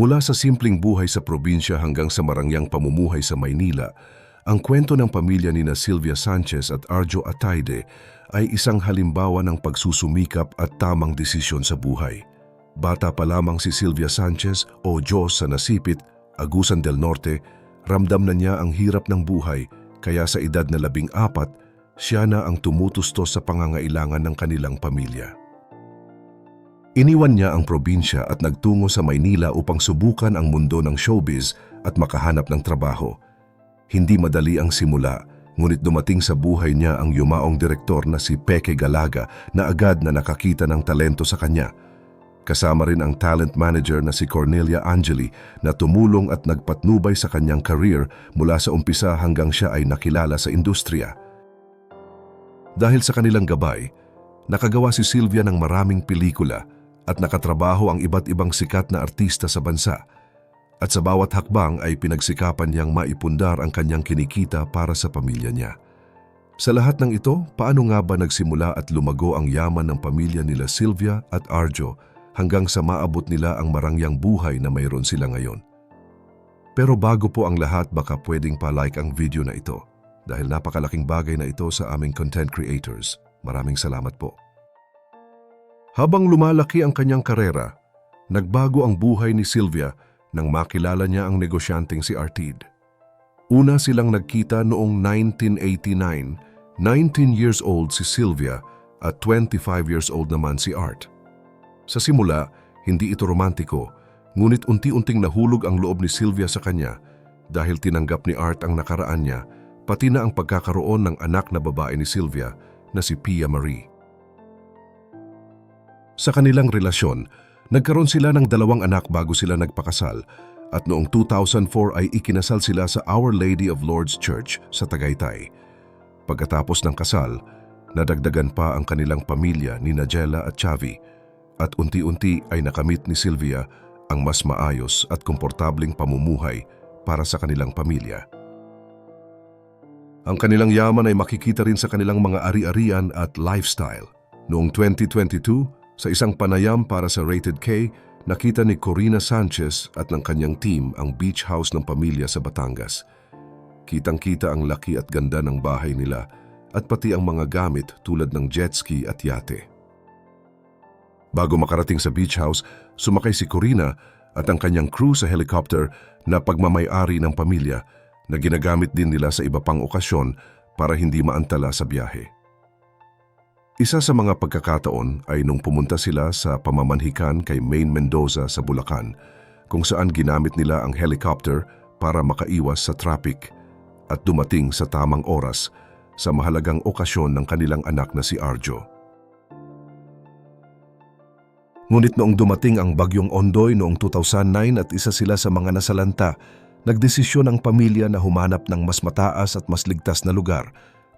Mula sa simpleng buhay sa probinsya hanggang sa marangyang pamumuhay sa Maynila, ang kwento ng pamilya ni na Sylvia Sanchez at Arjo Ataide ay isang halimbawa ng pagsusumikap at tamang desisyon sa buhay. Bata pa lamang si Sylvia Sanchez o Diyos sa nasipit, Agusan del Norte, ramdam na niya ang hirap ng buhay kaya sa edad na labing apat, siya na ang tumutustos sa pangangailangan ng kanilang pamilya. Iniwan niya ang probinsya at nagtungo sa Maynila upang subukan ang mundo ng showbiz at makahanap ng trabaho. Hindi madali ang simula, ngunit dumating sa buhay niya ang yumaong direktor na si Peke Galaga na agad na nakakita ng talento sa kanya. Kasama rin ang talent manager na si Cornelia Angeli na tumulong at nagpatnubay sa kanyang career mula sa umpisa hanggang siya ay nakilala sa industriya. Dahil sa kanilang gabay, nakagawa si Sylvia ng maraming pelikula at nakatrabaho ang iba't ibang sikat na artista sa bansa. At sa bawat hakbang ay pinagsikapan niyang maipundar ang kanyang kinikita para sa pamilya niya. Sa lahat ng ito, paano nga ba nagsimula at lumago ang yaman ng pamilya nila Sylvia at Arjo hanggang sa maabot nila ang marangyang buhay na mayroon sila ngayon? Pero bago po ang lahat, baka pwedeng pa-like ang video na ito dahil napakalaking bagay na ito sa aming content creators. Maraming salamat po. Habang lumalaki ang kanyang karera, nagbago ang buhay ni Sylvia nang makilala niya ang negosyanteng si Artid. Una silang nagkita noong 1989, 19 years old si Sylvia at 25 years old naman si Art. Sa simula, hindi ito romantiko, ngunit unti-unting nahulog ang loob ni Sylvia sa kanya dahil tinanggap ni Art ang nakaraan niya, pati na ang pagkakaroon ng anak na babae ni Sylvia na si Pia Marie. Sa kanilang relasyon, nagkaroon sila ng dalawang anak bago sila nagpakasal at noong 2004 ay ikinasal sila sa Our Lady of Lords Church sa Tagaytay. Pagkatapos ng kasal, nadagdagan pa ang kanilang pamilya ni Nigella at Chavi at unti-unti ay nakamit ni Sylvia ang mas maayos at komportableng pamumuhay para sa kanilang pamilya. Ang kanilang yaman ay makikita rin sa kanilang mga ari-arian at lifestyle. Noong 2022, sa isang panayam para sa Rated K, nakita ni Corina Sanchez at ng kanyang team ang beach house ng pamilya sa Batangas. Kitang-kita ang laki at ganda ng bahay nila at pati ang mga gamit tulad ng jet ski at yate. Bago makarating sa beach house, sumakay si Corina at ang kanyang crew sa helicopter na pagmamayari ng pamilya na ginagamit din nila sa iba pang okasyon para hindi maantala sa biyahe. Isa sa mga pagkakataon ay nung pumunta sila sa pamamanhikan kay Maine Mendoza sa Bulacan, kung saan ginamit nila ang helicopter para makaiwas sa traffic at dumating sa tamang oras sa mahalagang okasyon ng kanilang anak na si Arjo. Ngunit noong dumating ang bagyong Ondoy noong 2009 at isa sila sa mga nasalanta, nagdesisyon ang pamilya na humanap ng mas mataas at mas ligtas na lugar.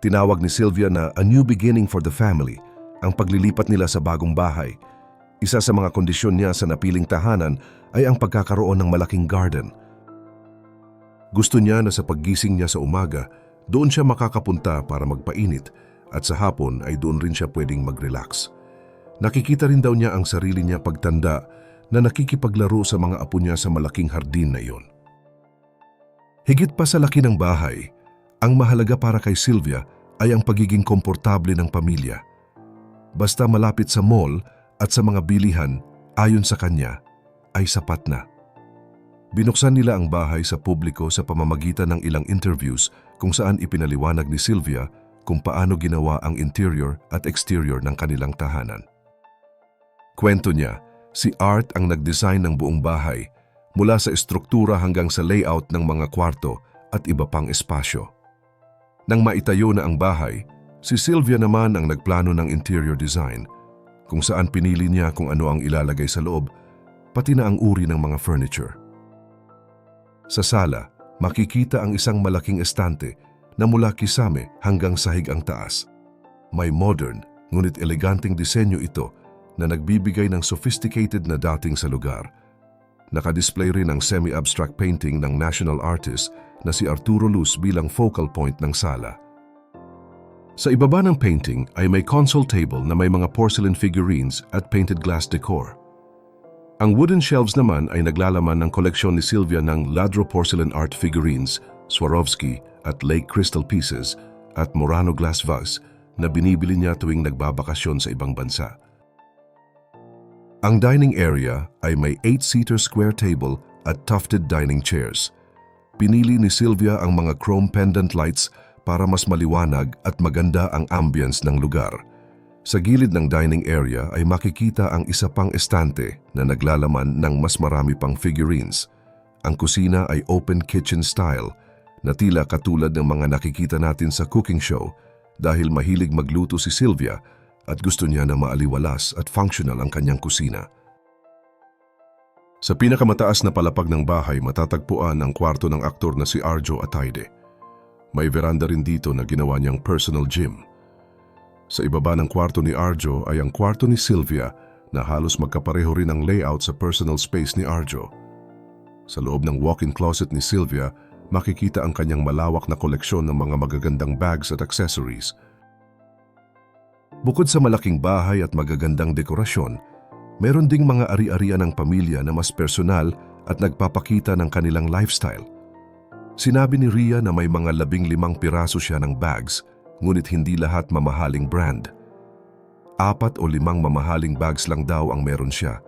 Tinawag ni Sylvia na a new beginning for the family, ang paglilipat nila sa bagong bahay. Isa sa mga kondisyon niya sa napiling tahanan ay ang pagkakaroon ng malaking garden. Gusto niya na sa paggising niya sa umaga, doon siya makakapunta para magpainit at sa hapon ay doon rin siya pwedeng mag-relax. Nakikita rin daw niya ang sarili niya pagtanda na nakikipaglaro sa mga apo niya sa malaking hardin na iyon. Higit pa sa laki ng bahay, ang mahalaga para kay Sylvia ay ang pagiging komportable ng pamilya. Basta malapit sa mall at sa mga bilihan, ayon sa kanya, ay sapat na. Binuksan nila ang bahay sa publiko sa pamamagitan ng ilang interviews kung saan ipinaliwanag ni Sylvia kung paano ginawa ang interior at exterior ng kanilang tahanan. Kwento niya, si Art ang nag-design ng buong bahay mula sa estruktura hanggang sa layout ng mga kwarto at iba pang espasyo. Nang maitayo na ang bahay, si Sylvia naman ang nagplano ng interior design kung saan pinili niya kung ano ang ilalagay sa loob, pati na ang uri ng mga furniture. Sa sala, makikita ang isang malaking estante na mula kisame hanggang sahig ang taas. May modern ngunit eleganteng disenyo ito na nagbibigay ng sophisticated na dating sa lugar. Nakadisplay rin ang semi-abstract painting ng national artist na si Arturo Luz bilang focal point ng sala. Sa ibaba ng painting ay may console table na may mga porcelain figurines at painted glass decor. Ang wooden shelves naman ay naglalaman ng koleksyon ni Sylvia ng Ladro porcelain art figurines, Swarovski at Lake crystal pieces at Murano glass vase na binibili niya tuwing nagbabakasyon sa ibang bansa. Ang dining area ay may 8-seater square table at tufted dining chairs. Pinili ni Sylvia ang mga chrome pendant lights para mas maliwanag at maganda ang ambience ng lugar. Sa gilid ng dining area ay makikita ang isa pang estante na naglalaman ng mas marami pang figurines. Ang kusina ay open kitchen style na tila katulad ng mga nakikita natin sa cooking show dahil mahilig magluto si Sylvia at gusto niya na maaliwalas at functional ang kanyang kusina. Sa pinakamataas na palapag ng bahay matatagpuan ang kwarto ng aktor na si Arjo Ataide. May veranda rin dito na ginawa niyang personal gym. Sa ibaba ng kwarto ni Arjo ay ang kwarto ni Sylvia na halos magkapareho rin ang layout sa personal space ni Arjo. Sa loob ng walk-in closet ni Sylvia, makikita ang kanyang malawak na koleksyon ng mga magagandang bags at accessories. Bukod sa malaking bahay at magagandang dekorasyon, meron ding mga ari-arian ng pamilya na mas personal at nagpapakita ng kanilang lifestyle. Sinabi ni Ria na may mga labing limang piraso siya ng bags, ngunit hindi lahat mamahaling brand. Apat o limang mamahaling bags lang daw ang meron siya,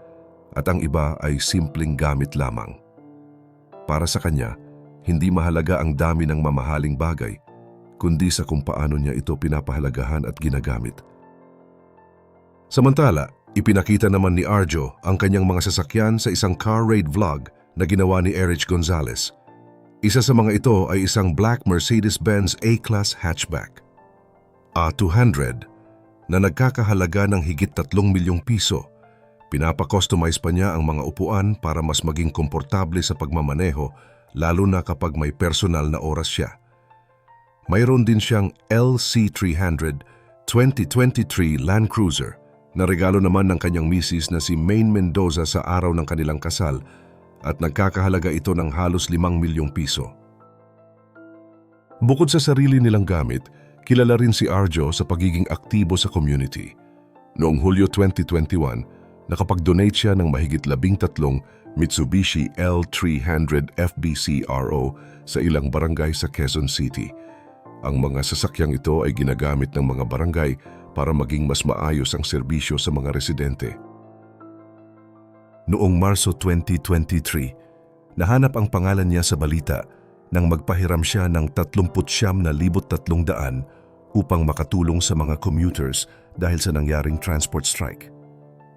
at ang iba ay simpleng gamit lamang. Para sa kanya, hindi mahalaga ang dami ng mamahaling bagay, kundi sa kung paano niya ito pinapahalagahan at ginagamit. Samantala, ipinakita naman ni Arjo ang kanyang mga sasakyan sa isang car raid vlog na ginawa ni Erich Gonzalez. Isa sa mga ito ay isang black Mercedes-Benz A-Class hatchback. A200 na nagkakahalaga ng higit 3 milyong piso. Pinapa-customize pa niya ang mga upuan para mas maging komportable sa pagmamaneho lalo na kapag may personal na oras siya. Mayroon din siyang LC300 2023 Land Cruiser na regalo naman ng kanyang misis na si Maine Mendoza sa araw ng kanilang kasal at nagkakahalaga ito ng halos 5 milyong piso. Bukod sa sarili nilang gamit, kilala rin si Arjo sa pagiging aktibo sa community. Noong Hulyo 2021, nakapag-donate siya ng mahigit labing tatlong Mitsubishi L300 FBCRO sa ilang barangay sa Quezon City. Ang mga sasakyang ito ay ginagamit ng mga barangay para maging mas maayos ang serbisyo sa mga residente. Noong Marso 2023, nahanap ang pangalan niya sa balita nang magpahiram siya ng 39,300 upang makatulong sa mga commuters dahil sa nangyaring transport strike.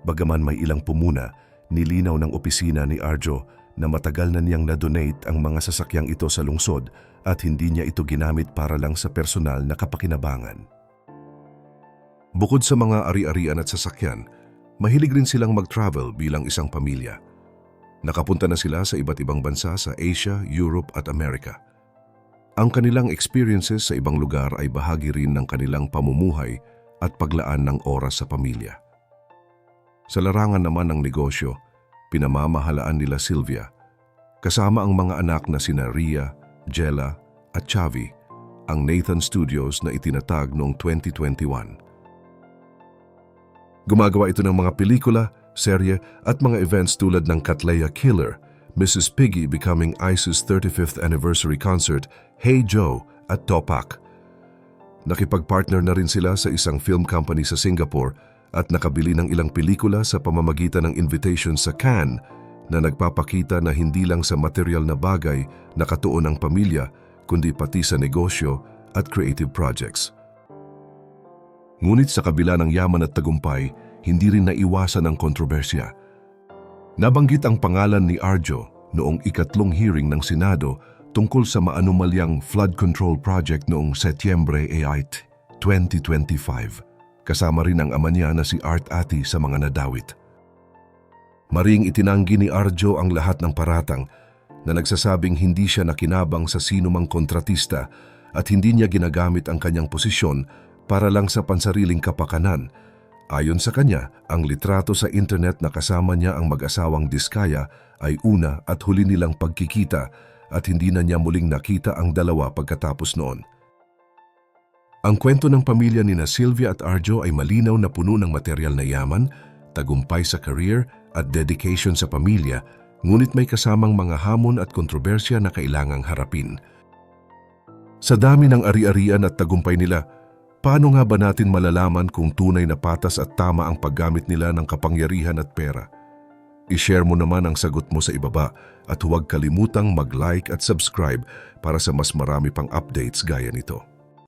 Bagaman may ilang pumuna, nilinaw ng opisina ni Arjo na matagal na niyang na-donate ang mga sasakyang ito sa lungsod at hindi niya ito ginamit para lang sa personal na kapakinabangan. Bukod sa mga ari-arian at sasakyan, mahilig rin silang mag-travel bilang isang pamilya. Nakapunta na sila sa iba't ibang bansa sa Asia, Europe at Amerika. Ang kanilang experiences sa ibang lugar ay bahagi rin ng kanilang pamumuhay at paglaan ng oras sa pamilya. Sa larangan naman ng negosyo, pinamamahalaan nila Sylvia, kasama ang mga anak na sina Ria, Jella at Chavi, ang Nathan Studios na itinatag noong 2021. Gumagawa ito ng mga pelikula, serye at mga events tulad ng Katleya Killer, Mrs. Piggy Becoming Ice's 35th Anniversary Concert, Hey Joe at Topak. Nakipag-partner na rin sila sa isang film company sa Singapore at nakabili ng ilang pelikula sa pamamagitan ng invitation sa Cannes na nagpapakita na hindi lang sa material na bagay nakatuon ang pamilya kundi pati sa negosyo at creative projects. Ngunit sa kabila ng yaman at tagumpay, hindi rin naiwasan ang kontrobersya. Nabanggit ang pangalan ni Arjo noong ikatlong hearing ng Senado tungkol sa maanumalyang flood control project noong Setyembre 8, 2025. Kasama rin ang ama niya na si Art Ati sa mga nadawit. Maring itinanggi ni Arjo ang lahat ng paratang na nagsasabing hindi siya nakinabang sa sinumang kontratista at hindi niya ginagamit ang kanyang posisyon para lang sa pansariling kapakanan. Ayon sa kanya, ang litrato sa internet na kasama niya ang mag-asawang Diskaya ay una at huli nilang pagkikita at hindi na niya muling nakita ang dalawa pagkatapos noon. Ang kwento ng pamilya ni na Sylvia at Arjo ay malinaw na puno ng material na yaman, tagumpay sa career at dedication sa pamilya, ngunit may kasamang mga hamon at kontrobersya na kailangang harapin. Sa dami ng ari-arian at tagumpay nila, paano nga ba natin malalaman kung tunay na patas at tama ang paggamit nila ng kapangyarihan at pera? I-share mo naman ang sagot mo sa ibaba at huwag kalimutang mag-like at subscribe para sa mas marami pang updates gaya nito.